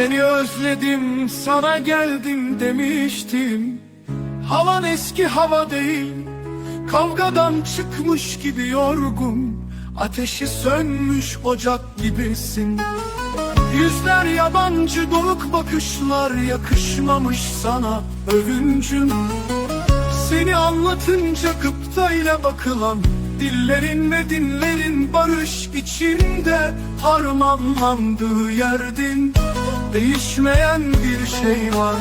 özledim sana geldim demiştim. Havan eski hava değil Kavgadan çıkmış gibi yorgun. Ateşi sönmüş ocak gibisin. Yüzler yabancı donuk bakışlar yakışmamış sana övüncüm. Seni anlatınca gıptayla bakılan Dillerin ve dinlerin barış içinde Harmanlandığı yerdin Değişmeyen bir şey var.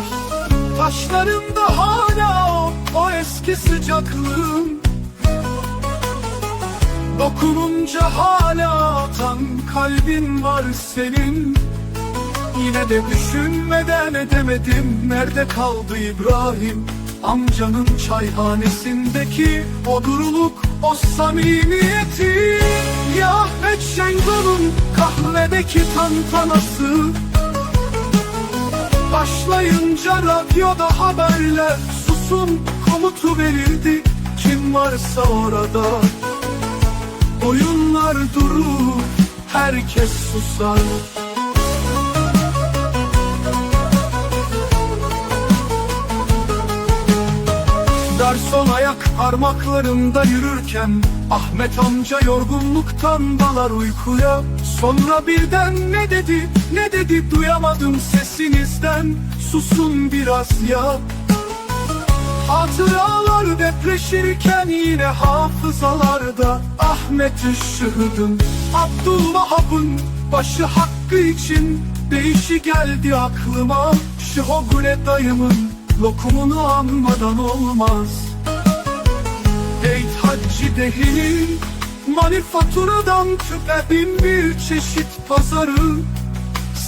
Taşlarında hala o, o eski sıcaklığın. Dokununca hala atan kalbin var senin. Yine de düşünmeden edemedim Nerede kaldı İbrahim? Amcanın çayhanesindeki O duruluk, o samimiyeti. Ya Ahmet Şengo'nun kahvedeki tantanası Başlayınca radyoda haberler Susun komutu verildi. Kim varsa orada. Oyunlar durur Herkes susar Garson ayak parmaklarında yürürken. Ahmet amca yorgunluktan dalar uykuya. Sonra birden ne dedi ne dedi duyamadım sesinizden. Susun biraz ya. Hatıralar depreşirken yine hafızalarda. Ahmet Işık'ın Abdülvahap'ın başı hakkı için. Değişi geldi aklıma Şihogule dayımın lokumunu anmadan olmaz. Eyt Hacı Dehli'nin Manifaturadan tüpe bin bir çeşit pazarı.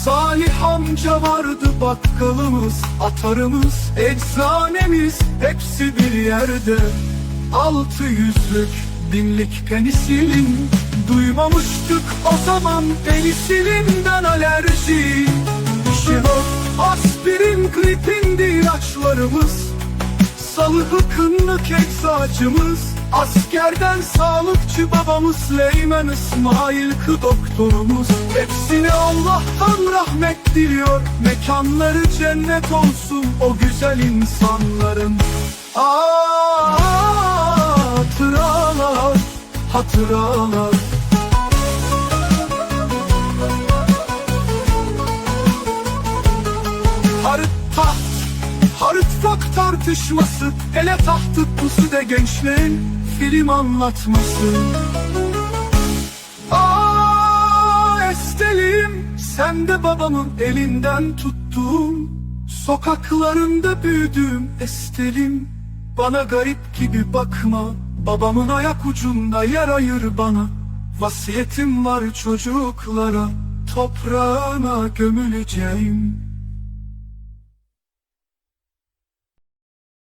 Salih amca vardı bakkalımız, atarımız, eczanemiz Hepsi bir yerde. Altı yüzlük, binlik penisilin Duymamıştık o zaman penisilinden alerji Şirok, aspirin, klipindi ilaçlarımız Salı hıkınlık eczacımız. Askerden sağlıkçı babamız Leymen İsmail kı doktorumuz. Hepsine Allah'tan rahmet diliyor. Mekanları cennet olsun o güzel insanların. Aa, hatıralar, hatıralar Harıt taht, harıtfak tartışması Hele tahtı pusu de gençlerin film anlatması. Aa estelim sen de babamın elinden tuttuğum Sokaklarında büyüdüğüm estelim Bana garip gibi bakma. Babamın ayak ucunda yer ayır bana. Vasiyetim var çocuklara Toprağına gömüleceğim